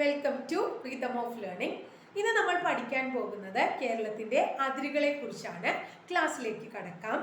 Welcome to rhythm of learning ഇന്ന് നമ്മൾ പഠിക്കാൻ പോകുന്നത് കേരളത്തിന്റെ അതിരുകളെ കുറിച്ചാണ് ക്ലാസ്സിലേക്ക് കടക്കാം.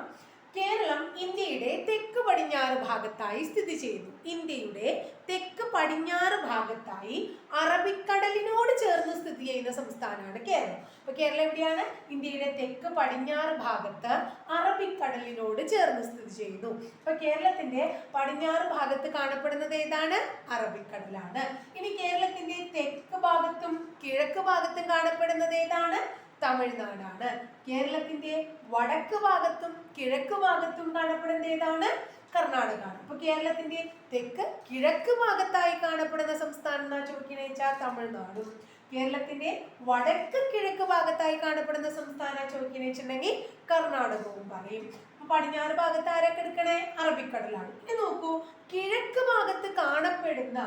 കേരളം ഇന്ത്യയുടെ തെക്ക് പടിഞ്ഞാറ് ഭാഗത്തായി സ്ഥിതി ചെയ്യുന്നു. ഇന്ത്യയുടെ തെക്ക് പടിഞ്ഞാറ് ഭാഗത്തായി അറബിക്കടലിനോട് ചേർന്ന് സ്ഥിതി ചെയ്യുന്ന സംസ്ഥാനമാണ് കേരളം. അപ്പൊ കേരളം എവിടെയാണ്? ഇന്ത്യയുടെ തെക്ക് പടിഞ്ഞാറ് ഭാഗത്ത് അറബിക്കടലിനോട് ചേർന്ന് സ്ഥിതി ചെയ്യുന്നു. അപ്പൊ കേരളത്തിന്റെ പടിഞ്ഞാറ് ഭാഗത്ത് കാണപ്പെടുന്നത് ഏതാണ്? അറബിക്കടലാണ്. ഇനി കേരളത്തിന്റെ തെക്ക് ഭാഗത്തും കിഴക്ക് ഭാഗത്തും കാണപ്പെടുന്നത് ഏതാണ്? തമിഴ്നാടാണ്. കേരളത്തിന്റെ വടക്ക് ഭാഗത്തും കിഴക്ക് ഭാഗത്തും കാണപ്പെടുന്ന ഏതാണ്? കർണാടകമാണ്. അപ്പൊ കേരളത്തിന്റെ തെക്ക് കിഴക്ക് ഭാഗത്തായി കാണപ്പെടുന്ന സംസ്ഥാനം എന്നാ ചോദിക്കണേ വെച്ചാൽ തമിഴ്നാടും. കേരളത്തിന്റെ വടക്ക് കിഴക്ക് ഭാഗത്തായി കാണപ്പെടുന്ന സംസ്ഥാന ചോദിക്കണേ വെച്ചിട്ടുണ്ടെങ്കിൽ കർണാടകവും പറയും. പടിഞ്ഞാറ് ഭാഗത്ത് ആരൊക്കെ എടുക്കണേ? അറബിക്കടലാണ്. ഇനി നോക്കൂ കിഴക്ക് ഭാഗത്ത് കാണപ്പെടുന്ന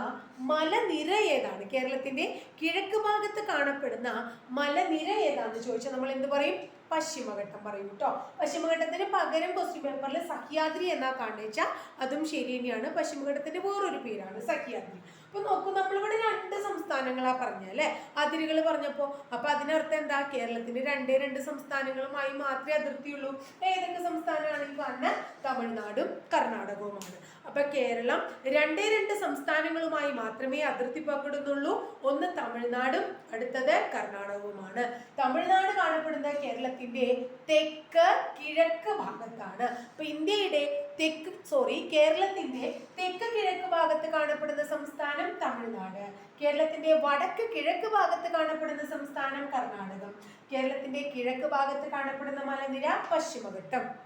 മലനിര ഏതാണ്? കേരളത്തിന്റെ കിഴക്ക് ഭാഗത്ത് കാണപ്പെടുന്ന മലനിര ഏതാണെന്ന് ചോദിച്ചാൽ നമ്മൾ എന്ത് പറയും? പശ്ചിമഘട്ടം പറയും കേട്ടോ. പശ്ചിമഘട്ടത്തിന് പകരം ക്വസ്റ്റ്യൻ പേപ്പറിൽ സഹ്യാദ്രി എന്നാ കാണിച്ചാൽ അതും ശരി തന്നെയാണ്. പശ്ചിമഘട്ടത്തിന്റെ വേറൊരു പേരാണ് സഹ്യാദ്രി. അപ്പൊ നോക്കൂ നമ്മളിവിടെ രണ്ട് സംസ്ഥാനങ്ങളാ പറഞ്ഞ അല്ലെ? അതിരുകൾ പറഞ്ഞപ്പോ അപ്പൊ അതിനർത്ഥം എന്താ? കേരളത്തിന്റെ രണ്ടേ രണ്ട് സംസ്ഥാനങ്ങളുമായി മാത്രമേ അതിർത്തിയുള്ളൂ. ഏതൊക്കെ സംസ്ഥാനമാണ് ഈ പറഞ്ഞ? തമിഴ്നാടും കർണാടകവുമാണ്. അപ്പൊ കേരളം രണ്ടേ രണ്ട് സംസ്ഥാനങ്ങളുമായി മാത്രമേ അതിർത്തി പങ്കിടുന്നുള്ളൂ. ഒന്ന് തമിഴ്നാടും അടുത്തത് കർണാടകവുമാണ്. തമിഴ്നാട് കാണപ്പെടുന്ന കേരളത്തിന്റെ തെക്ക് കിഴക്ക് ഭാഗത്താണ്. അപ്പൊ ഇന്ത്യയുടെ തെക്ക് സോറി കേരളത്തിന്റെ തെക്ക് കിഴക്ക് ഭാഗത്ത് കാണപ്പെടുന്ന സംസ്ഥാനം തമിഴ്നാട്. കേരളത്തിന്റെ വടക്ക് കിഴക്ക് ഭാഗത്ത് കാണപ്പെടുന്ന സംസ്ഥാനം കർണാടകം. കേരളത്തിന്റെ കിഴക്ക് ഭാഗത്ത് കാണപ്പെടുന്ന മലനിര പശ്ചിമഘട്ടം.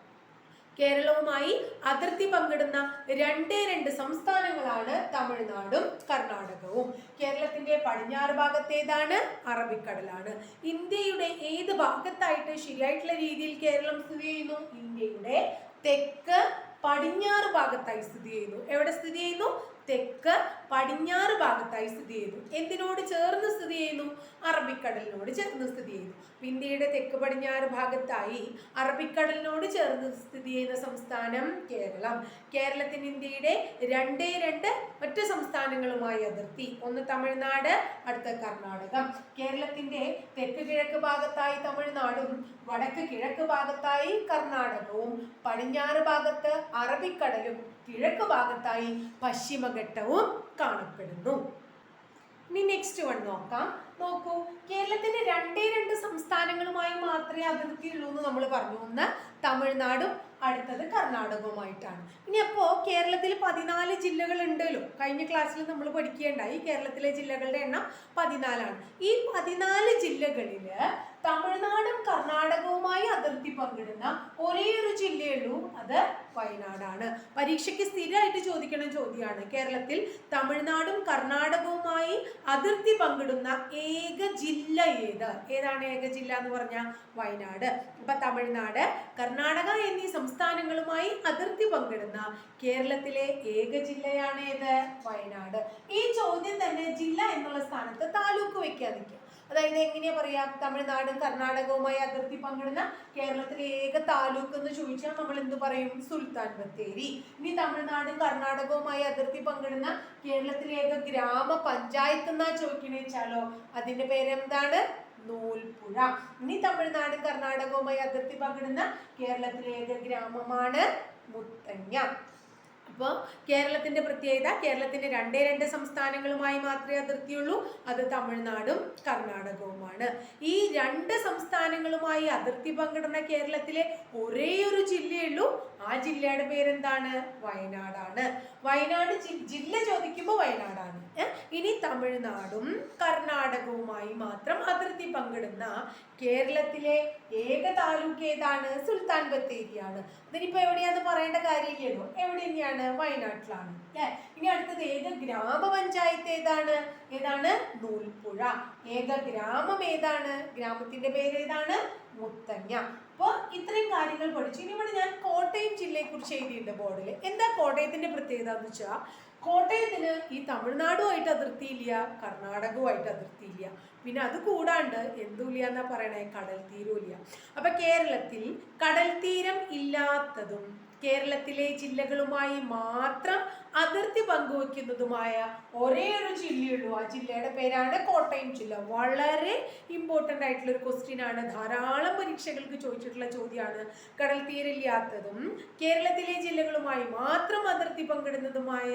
കേരളവുമായി അതിർത്തി പങ്കിടുന്ന രണ്ടേ രണ്ട് സംസ്ഥാനങ്ങളാണ് തമിഴ്നാടും കർണാടകവും. കേരളത്തിന്റെ പടിഞ്ഞാറ് ഭാഗത്തേതാണ് അറബിക്കടലാണ്. ഇന്ത്യയുടെ ഏത് ഭാഗത്തായിട്ട് ശരിയായിട്ടുള്ള രീതിയിൽ കേരളം സ്ഥിതി ചെയ്യുന്നു? ഇന്ത്യയുടെ തെക്ക് പടിഞ്ഞാറ് ഭാഗത്തായി സ്ഥിതി ചെയ്യുന്നു. എവിടെ സ്ഥിതി ചെയ്യുന്നു? തെക്ക് പടിഞ്ഞാറ് ഭാഗത്തായി സ്ഥിതി ചെയ്യുന്നു. എന്തിനോട് ചേർന്ന് സ്ഥിതി ചെയ്യുന്നു? അറബിക്കടലിനോട് ചേർന്ന് സ്ഥിതി ചെയ്യുന്നു. ഇന്ത്യയുടെ തെക്ക് പടിഞ്ഞാറ് ഭാഗത്തായി അറബിക്കടലിനോട് ചേർന്ന് സ്ഥിതി ചെയ്യുന്ന സംസ്ഥാനം കേരളം. കേരളത്തിന് ഇന്ത്യയുടെ രണ്ടേ രണ്ട് മറ്റു സംസ്ഥാനങ്ങളുമായി അതിർത്തി. ഒന്ന് തമിഴ്നാട് അടുത്ത കർണാടകം. കേരളത്തിന്റെ തെക്ക് കിഴക്ക് ഭാഗത്തായി തമിഴ്നാടും വടക്ക് കിഴക്ക് ഭാഗത്തായി കർണാടകവും പടിഞ്ഞാറ് ഭാഗത്ത് അറബിക്കടലും കിഴക്ക് ഭാഗത്തായി പശ്ചിമഘട്ടവും കാണപ്പെടുന്നു. ഇനി നെക്സ്റ്റ് വൺ നോക്കാം. നോക്കൂ കേരളത്തിന്റെ രണ്ടേ രണ്ട് സംസ്ഥാനങ്ങളുമായി മാത്രമേ അതിർത്തിയുള്ളൂ എന്ന് നമ്മൾ പറഞ്ഞു. ഒന്ന് തമിഴ്നാടും അടുത്തത് കർണാടകവുമായിട്ടാണ്. ഇനി അപ്പോ കേരളത്തിൽ പതിനാല് ജില്ലകൾ ഉണ്ടല്ലോ കഴിഞ്ഞ ക്ലാസ്സിൽ നമ്മൾ പഠിക്കുകയുണ്ടായി. കേരളത്തിലെ ജില്ലകളുടെ എണ്ണം പതിനാലാണ്. ഈ പതിനാല് ജില്ലകളിൽ തമിഴ്നാടും കർണാടകവുമായി അതിർത്തി പങ്കിടുന്ന ഒരേ ഒരു ജില്ലയുള്ളൂ അത് വയനാടാണ്. പരീക്ഷയ്ക്ക് സ്ഥിരമായിട്ട് ചോദിക്കുന്ന ചോദ്യമാണ്. കേരളത്തിൽ തമിഴ്നാടും കർണാടകവുമായി അതിർത്തി പങ്കിടുന്ന ഏക ജില്ല ഏത്? ഏതാണ് ഏക ജില്ല എന്ന് പറഞ്ഞാൽ വയനാട്. ഇപ്പൊ തമിഴ്നാട് കർണാടക എന്നീ സംസ്ഥാനങ്ങളുമായി അതിർത്തി പങ്കിടുന്ന കേരളത്തിലെ ഏക ജില്ലയാണ് ഏത്? വയനാട്. ഈ ചോദ്യം തന്നെ ജില്ല എന്നുള്ള സ്ഥാനത്ത് താലൂക്ക് വെക്കാൻ നിൽക്കുക അതായത് എങ്ങനെയാ പറയാ? തമിഴ്നാടും കർണാടകവുമായി അതിർത്തി പങ്കിടുന്ന കേരളത്തിലെ ഏക താലൂക്ക് എന്ന് ചോദിച്ചാൽ നമ്മൾ എന്ത് പറയും? സുൽത്താൻ ബത്തേരി. ഇനി തമിഴ്നാടും കർണാടകവുമായി അതിർത്തി പങ്കിടുന്ന കേരളത്തിലെ ഏക ഗ്രാമ പഞ്ചായത്ത് എന്നാ ചോദിക്കണേ വെച്ചാലോ? അതിന്റെ പേരെന്താണ്? നൂൽപുഴ ഇനി തമിഴ്നാടും കർണാടകവുമായി അതിർത്തി പങ്കിടുന്ന കേരളത്തിലെ ഏക ഗ്രാമമാണ് മുത്തങ്ങ. അപ്പോൾ കേരളത്തിന്റെ പ്രത്യേകത കേരളത്തിന്റെ രണ്ടേ രണ്ട് സംസ്ഥാനങ്ങളുമായി മാത്രമേ അതിർത്തിയുള്ളൂ. അത് തമിഴ്നാടും കർണാടകവുമാണ്. ഈ രണ്ട് സംസ്ഥാനങ്ങളുമായി അതിർത്തി പങ്കിടുന്ന കേരളത്തിലെ ഒരേ ഒരു ജില്ലയുള്ളൂ. ആ ജില്ലയുടെ പേരെന്താണ്? വയനാടാണ്. വയനാട് ജില്ല ചോദിക്കുമ്പോൾ വയനാടാണ്. ഇനി തമിഴ്നാടും കർണാടകവുമായി മാത്രം അതിർത്തി പങ്കിടുന്ന കേരളത്തിലെ ഏക താലൂക്ക് ഏതാണ്? സുൽത്താൻ ബത്തേരിയാണ്. ഇതിനിപ്പോ എവിടെയാന്ന് പറയേണ്ട കാര്യമില്ലല്ലോ. എവിടെ തന്നെയാണ് വയനാട്ടിലാണ് അല്ലേ ഇനി അടുത്തത് ഏക ഗ്രാമപഞ്ചായത്ത് ഏതാണ്? ഏതാണ്? നൂൽപ്പുഴ. ഏക ഗ്രാമം ഏതാണ്? ഗ്രാമത്തിന്റെ പേര് ഏതാണ് മുത്തങ്ങ. അപ്പോൾ ഇത്രയും കാര്യങ്ങൾ പഠിച്ചു. ഇനി ഇവിടെ ഞാൻ കോട്ടയം ജില്ലയെ കുറിച്ച് എഴുതിയിട്ടുണ്ട് ബോർഡിൽ എന്താ കോട്ടയത്തിന്റെ പ്രത്യേകത എന്ന് വെച്ചാൽ കോട്ടയത്തിന് ഈ തമിഴ്നാടുമായിട്ട് അതിർത്തിയില്ല കർണാടകവുമായിട്ട് അതിർത്തിയില്ല. പിന്നെ അത് കൂടാണ്ട് എന്തുമില്ല എന്നാ പറയണേ? കടൽ തീരവും ഇല്ല അപ്പൊ കേരളത്തിൽ കടൽ തീരം ഇല്ലാത്തതും കേരളത്തിലെ ജില്ലകളുമായി മാത്രം അതിർത്തി പങ്കുവെക്കുന്നതുമായ ഒരേ ഒരു ജില്ലയുള്ളൂ. ആ ജില്ലയുടെ പേരാണ് കോട്ടയം ജില്ല. വളരെ ഇമ്പോർട്ടന്റ് ആയിട്ടുള്ള ഒരു ക്വസ്റ്റ്യൻ ആണ്. ധാരാളം പരീക്ഷകൾക്ക് ചോദിച്ചിട്ടുള്ള ചോദ്യമാണ്. കടൽ തീരില്ലാത്തതും കേരളത്തിലെ ജില്ലകളുമായി മാത്രം അതിർത്തി പങ്കിടുന്നതുമായ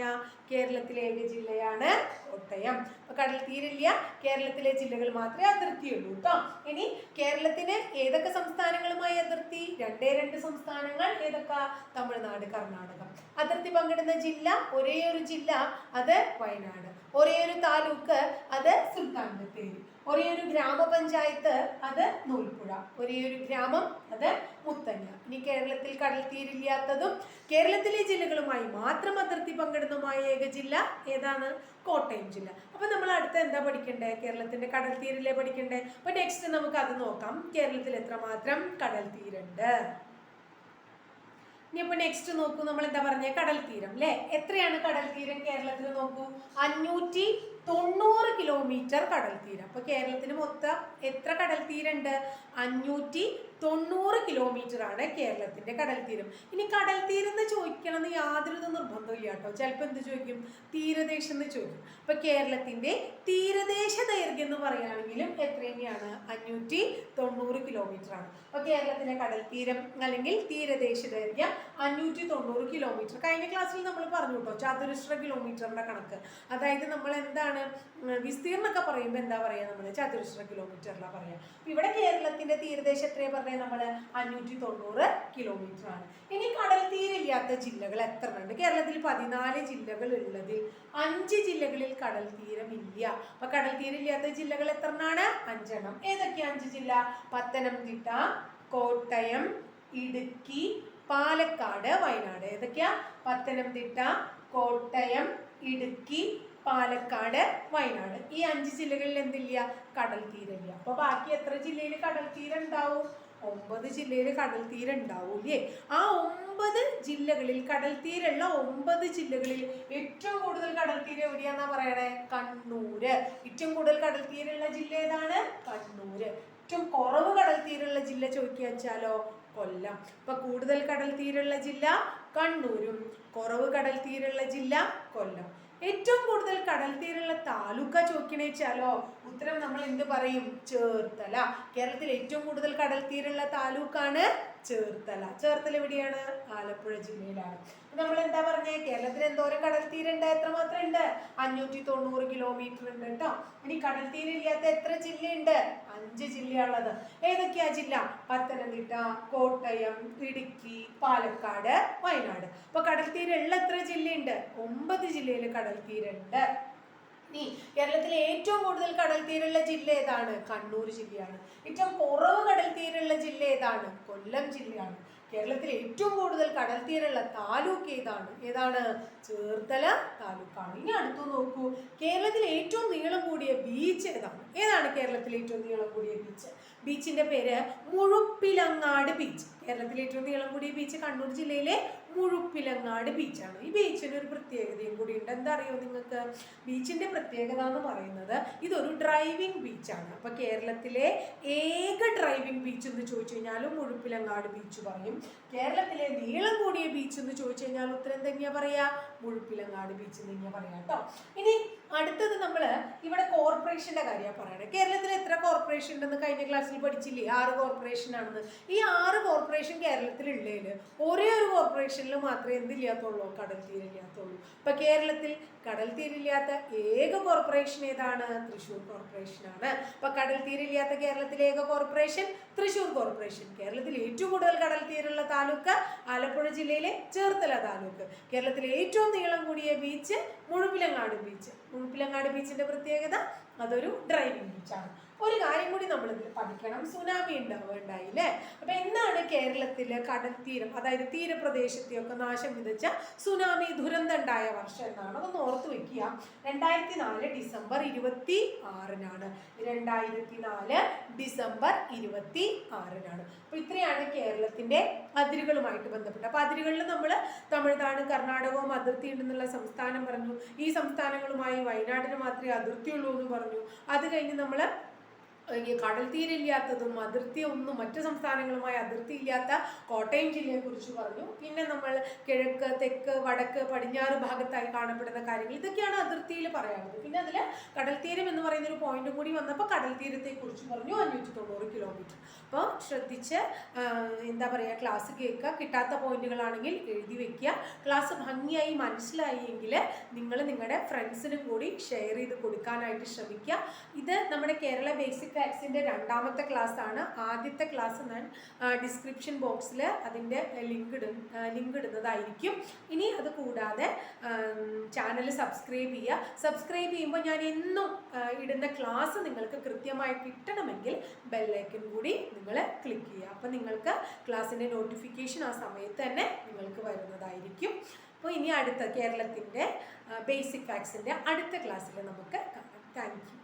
കേരളത്തിലെ ഏക ജില്ലയാണ് കോട്ടയം. അപ്പോൾ കടൽ തീരില്ല കേരളത്തിലെ ജില്ലകൾ മാത്രമേ അതിർത്തിയുള്ളൂ കേട്ടോ ഇനി കേരളത്തിന് ഏതൊക്കെ സംസ്ഥാനങ്ങളുമായി അതിർത്തി? രണ്ടേ രണ്ട് സംസ്ഥാനങ്ങൾ ഏതൊക്കെ? തമിഴ്നാട് കർണാടക. അതിർത്തി പങ്കിടുന്ന ജില്ല ഒരേ ഒരു ജില്ല അത് വയനാട്. ഒരേ ഒരു താലൂക്ക് അത് സുൽത്താൻ ബത്തേരി ഒരേ ഒരു ഗ്രാമപഞ്ചായത്ത് അത് നൂൽപ്പുഴ. ഒരേ ഒരു ഗ്രാമം അത് മുത്തങ്ങ. ഇനി കേരളത്തിൽ കടൽ തീരില്ലാത്തതും കേരളത്തിലെ ജില്ലകളുമായി മാത്രം അതിർത്തി പങ്കിടുന്നതുമായ ഏക ജില്ല ഏതാണ്? കോട്ടയം ജില്ല. അപ്പൊ നമ്മൾ അടുത്ത എന്താ പഠിക്കണ്ടേ? കേരളത്തിന്റെ കടൽ തീരിലെ പഠിക്കണ്ടേ? അപ്പൊ നെക്സ്റ്റ് നമുക്ക് അത് നോക്കാം. കേരളത്തിൽ എത്രമാത്രം കടൽ തീരുണ്ട്? ഇനിയിപ്പോ നെക്സ്റ്റ് നോക്കൂ നമ്മൾ എന്താ പറഞ്ഞ? കടൽ തീരം അല്ലെ എത്രയാണ് കടൽ തീരം കേരളത്തിൽ നോക്കൂ? അഞ്ഞൂറ്റി തൊണ്ണൂറ് കിലോമീറ്റർ കടൽ തീരം അപ്പൊ കേരളത്തിന് മൊത്തം എത്ര കടൽ തീരമുണ്ട് അഞ്ഞൂറ്റി തൊണ്ണൂറ് ആണ് കേരളത്തിന്റെ കടൽ തീരം ഇനി കടൽ തീരം എന്ന് ചോദിക്കണം എന്ന് യാതൊരു നിർബന്ധമില്ല കേട്ടോ. ചിലപ്പോൾ എന്ത് ചോദിക്കും? തീരദേശം എന്ന് ചോദിക്കും. അപ്പോൾ കേരളത്തിന്റെ തീരദേശ ദൈർഘ്യം എന്ന് പറയുകയാണെങ്കിലും എത്ര തന്നെയാണ്? അഞ്ഞൂറ്റി തൊണ്ണൂറ് കിലോമീറ്റർ ആണ്. അപ്പൊ കേരളത്തിലെ കടൽ തീരം അല്ലെങ്കിൽ തീരദേശ ദൈർഘ്യം അഞ്ഞൂറ്റി തൊണ്ണൂറ് കിലോമീറ്റർ കഴിഞ്ഞ ക്ലാസ്സിൽ നമ്മൾ പറഞ്ഞു കേട്ടോ ചതുരശ്ര കിലോമീറ്ററിന്റെ കണക്ക്. അതായത് നമ്മൾ എന്താണ് ഉം, വിസ്തീർണമൊക്കെ പറയുമ്പോൾ എന്താ പറയുക നമ്മൾ ചതുരശ്ര കിലോമീറ്ററിലാണ് പറയുക അപ്പം ഇവിടെ കേരളത്തിന്റെ തീരദേശം എത്രയാണ് പറഞ്ഞത് നമ്മൾ അഞ്ഞൂറ്റി തൊണ്ണൂറ് കിലോമീറ്റർ ആണ്. ഇനി കടൽ തീരില്ലാത്ത ജില്ലകൾ എത്ര ഉണ്ട് കേരളത്തിൽ പതിനാല് ജില്ലകൾ ഉള്ളതിൽ അഞ്ച് ജില്ലകളിൽ കടൽ തീരമില്ല അപ്പം കടൽ തീരില്ലാത്ത ജില്ലകൾ എത്ര എണ്ണമാണ് അഞ്ചെണ്ണം. ഏതൊക്കെയാണ് അഞ്ച് ജില്ല? പത്തനംതിട്ട കോട്ടയം ഇടുക്കി പാലക്കാട് വയനാട്. ഏതൊക്കെയാ? പത്തനംതിട്ട കോട്ടയം ഇടുക്കി പാലക്കാട് വയനാട്. ഈ അഞ്ച് ജില്ലകളിൽ എന്തില്ല? കടൽ തീരമില്ല അപ്പൊ ബാക്കി എത്ര ജില്ലയിൽ കടൽ തീരം ഉണ്ടാവും ഒമ്പത് ജില്ലയിൽ കടൽ തീരം ഉണ്ടാവും അല്ലേ ആ ഒമ്പത് ജില്ലകളിൽ കടൽ തീരമുള്ള ഒമ്പത് ജില്ലകളിൽ ഏറ്റവും കൂടുതൽ കടൽ തീരം എവിടെയാന്നാ പറയണേ? കണ്ണൂര്. ഏറ്റവും കൂടുതൽ കടൽ തീരമുള്ള ജില്ല ഏതാണ്? കണ്ണൂര്. ഏറ്റവും കുറവ് കടൽ തീരമുള്ള ജില്ല ചോദിക്കുക വെച്ചാലോ? കൊല്ലം. ഇപ്പൊ കൂടുതൽ കടൽ തീരമുള്ള ജില്ല കണ്ണൂരും. കുറവ് കടൽ തീരമുള്ള ജില്ല കൊല്ലം. ഏറ്റവും കൂടുതൽ കടൽ തീരമുള്ള താലൂക്ക ചോദിക്കണേച്ചാലോ ഉത്തരം നമ്മൾ എന്ത് പറയും? ചേർത്തല. കേരളത്തിൽ ഏറ്റവും കൂടുതൽ കടൽ തീരമുള്ള താലൂക്കാണ് ചേർത്തല. ചേർത്തല എവിടെയാണ്? ആലപ്പുഴ ജില്ലയിലാണ്. നമ്മൾ എന്താ പറഞ്ഞേ? കേരളത്തിൽ എന്തോരം കടൽ തീരുണ്ട്? എത്ര മാത്രം ഉണ്ട് അഞ്ഞൂറ്റി തൊണ്ണൂറ് കിലോമീറ്റർ ഉണ്ട് കേട്ടോ ഇനി കടൽ തീരില്ലാത്ത എത്ര ജില്ലയുണ്ട്? അഞ്ച് ജില്ലയാണുള്ളത്. ഏതൊക്കെയാ ജില്ല? പത്തനംതിട്ട കോട്ടയം ഇടുക്കി പാലക്കാട് വയനാട്. അപ്പൊ കടൽ തീരമുള്ള എത്ര ജില്ലയുണ്ട്? ഒമ്പത് ജില്ലയിൽ കടൽ തീരുണ്ട് ഇനി കേരളത്തിലെ ഏറ്റവും കൂടുതൽ കടൽ തീരുള്ള ജില്ല ഏതാണ്? കണ്ണൂർ ജില്ലയാണ്. ഏറ്റവും കുറവ് കടൽ തീരമുള്ള ജില്ല ഏതാണ്? കൊല്ലം ജില്ലയാണ്. കേരളത്തിൽ ഏറ്റവും കൂടുതൽ കടൽ തീരമുള്ള താലൂക്ക് ഏതാണ്? ഏതാണ്? ചേർത്തല താലൂക്കാണ്. ഇനി അടുത്തു നോക്കൂ. കേരളത്തിൽ ഏറ്റവും നീളം കൂടിയ ബീച്ച് ഏതാണ്? ഏതാണ് കേരളത്തിലെ ഏറ്റവും നീളം കൂടിയ ബീച്ച് ബീച്ചിന്റെ പേര് മുഴുപ്പിലങ്ങാട് ബീച്ച് കേരളത്തിലെ ഏറ്റവും നീളം കൂടിയ ബീച്ച് കണ്ണൂർ ജില്ലയിലെ മുഴുപ്പിലങ്ങാട് ബീച്ചാണ് ഈ ബീച്ചിന് ഒരു പ്രത്യേകതയും കൂടി ഉണ്ട്. എന്താ അറിയോ നിങ്ങൾക്ക്? ബീച്ചിന്റെ പ്രത്യേകത എന്ന് പറയുന്നത് ഇതൊരു ഡ്രൈവിംഗ് ബീച്ചാണ് അപ്പൊ കേരളത്തിലെ ഏക ഡ്രൈവിംഗ് ബീച്ച് എന്ന് ചോദിച്ചു കഴിഞ്ഞാലും മുഴുപ്പിലങ്ങാട് ബീച്ച് പറയും. കേരളത്തിലെ നീളം കൂടിയ ബീച്ച് എന്ന് ചോദിച്ചു കഴിഞ്ഞാൽ ഉത്തരം തന്നെയാ പറയാ? മുഴുപ്പിലങ്ങാട് ബീച്ച് തന്നെയാ പറയാ കേട്ടോ ഇനി അടുത്തത് നമ്മൾ ഇവിടെ കോർപ്പറേഷന്റെ കാര്യമാണ് പറയുന്നത് കേരളത്തിൽ എത്ര കോർപ്പറേഷൻ ഉണ്ടെന്ന് കഴിഞ്ഞ ക്ലാസ്സിൽ പഠിച്ചില്ലേ? ആറ് കോർപ്പറേഷൻ ആണെന്ന്. ഈ ആറ് കോർപ്പറേഷൻ കേരളത്തിൽ ഉള്ളതിൽ ഒരേ ഒരു കോർപ്പറേഷനിൽ മാത്രമേ എന്തില്ലാത്തുള്ളൂ? കടൽ തീരില്ലാത്തുള്ളൂ. ഇപ്പൊ കേരളത്തിൽ കടൽ തീരില്ലാത്ത ഏക കോർപ്പറേഷൻ ഏതാണ്? തൃശ്ശൂർ കോർപ്പറേഷൻ ആണ്. അപ്പൊ കടൽ തീരില്ലാത്ത കേരളത്തിലെ ഏക കോർപ്പറേഷൻ തൃശ്ശൂർ കോർപ്പറേഷൻ കേരളത്തിൽ ഏറ്റവും കൂടുതൽ കടൽ തീരുള്ള താലൂക്ക് ആലപ്പുഴ ജില്ലയിലെ ചേർത്തല താലൂക്ക്. കേരളത്തിലെ ഏറ്റവും നീളം കൂടിയ ബീച്ച് മുഴുപ്പിലങ്ങാട് ബീച്ച് മുഴുപ്പിലങ്ങാട് ബീച്ചിന്റെ പ്രത്യേകത അതൊരു ഡ്രൈവിംഗ് ബീച്ചാണ് ഒരു കാര്യം കൂടി നമ്മൾ പഠിക്കണം. സുനാമി ഉണ്ടാവുകയുണ്ടായി അല്ലേ അപ്പൊ എന്നാണ് കേരളത്തിലെ കടൽ തീരം അതായത് തീരപ്രദേശത്തെയൊക്കെ നാശം വിതച്ച സുനാമി ദുരന്തം ഉണ്ടായ വർഷം എന്നാണ്. അതൊന്ന് ഓർത്ത് വെക്കുക. രണ്ടായിരത്തി നാല് ഡിസംബർ ഇരുപത്തി ആറിനാണ് രണ്ടായിരത്തി നാല് ഡിസംബർ ഇരുപത്തി ആറിനാണ് അപ്പൊ ഇത്രയാണ് കേരളത്തിന്റെ അതിരുകളുമായിട്ട് ബന്ധപ്പെട്ട് അപ്പൊ അതിരുകളിൽ നമ്മൾ തമിഴ്നാട് കർണാടകവും അതിർത്തി ഉണ്ടെന്നുള്ള സംസ്ഥാനം പറഞ്ഞു. ഈ സംസ്ഥാനങ്ങളുമായി വയനാടിന് മാത്രമേ അതിർത്തിയുള്ളൂ എന്ന് പറഞ്ഞു. അത് കഴിഞ്ഞ് നമ്മൾ കടൽ തീരില്ലാത്തതും അതിർത്തി ഒന്നും മറ്റു സംസ്ഥാനങ്ങളുമായി അതിർത്തി ഇല്ലാത്ത കോട്ടയം ജില്ലയെ കുറിച്ച് പറഞ്ഞു. പിന്നെ നമ്മൾ കിഴക്ക് തെക്ക് വടക്ക് പടിഞ്ഞാറ് ഭാഗത്തായി കാണപ്പെടുന്ന കാര്യങ്ങൾ ഇതൊക്കെയാണ് അതിർത്തിയിൽ പറയാനുള്ളത്. പിന്നെ അതിൽ കടൽ തീരം എന്ന് പറയുന്ന ഒരു പോയിന്റ് കൂടി വന്നപ്പോൾ കടൽ തീരത്തെ കുറിച്ച് പറഞ്ഞു. അഞ്ഞൂറ്റി തൊണ്ണൂറ് കിലോമീറ്റർ അപ്പോൾ ശ്രദ്ധിച്ച് എന്താ പറയുക ക്ലാസ് കേൾക്കുക. കിട്ടാത്ത പോയിന്റുകളാണെങ്കിൽ എഴുതി വെക്കുക. ക്ലാസ് ഭംഗിയായി മനസ്സിലായി എങ്കിൽ നിങ്ങൾ നിങ്ങളുടെ ഫ്രണ്ട്സിനും കൂടി ഷെയർ ചെയ്ത് കൊടുക്കാനായിട്ട് ശ്രമിക്കുക. ഇത് നമ്മുടെ കേരള ബേസിക് ഫാക്സിന്റെ രണ്ടാമത്തെ ക്ലാസ് ആണ്. ആദ്യത്തെ ക്ലാസ് ഞാൻ ഡിസ്ക്രിപ്ഷൻ ബോക്സിൽ അതിന്റെ ലിങ്ക് ഇടും ലിങ്ക് ഇടുന്നതായിരിക്കും. ഇനി അത് കൂടാതെ ചാനൽ സബ്സ്ക്രൈബ് ചെയ്യുക. സബ്സ്ക്രൈബ് ചെയ്യുമ്പോൾ ഞാൻ എന്നും ഇടുന്ന ക്ലാസ് നിങ്ങൾക്ക് കൃത്യമായി കിട്ടണമെങ്കിൽ ബെല്ലൈക്കൻ കൂടി നിങ്ങൾ ക്ലിക്ക് ചെയ്യുക. അപ്പോൾ നിങ്ങൾക്ക് ക്ലാസ്സിന്റെ നോട്ടിഫിക്കേഷൻ ആ സമയത്ത് തന്നെ നിങ്ങൾക്ക് വരുന്നതായിരിക്കും. അപ്പോൾ ഇനി അടുത്ത കേരളത്തിന്റെ ബേസിക് ഫാക്സിന്റെ അടുത്ത ക്ലാസ്സിൽ നമുക്ക് കാണാം. Thank you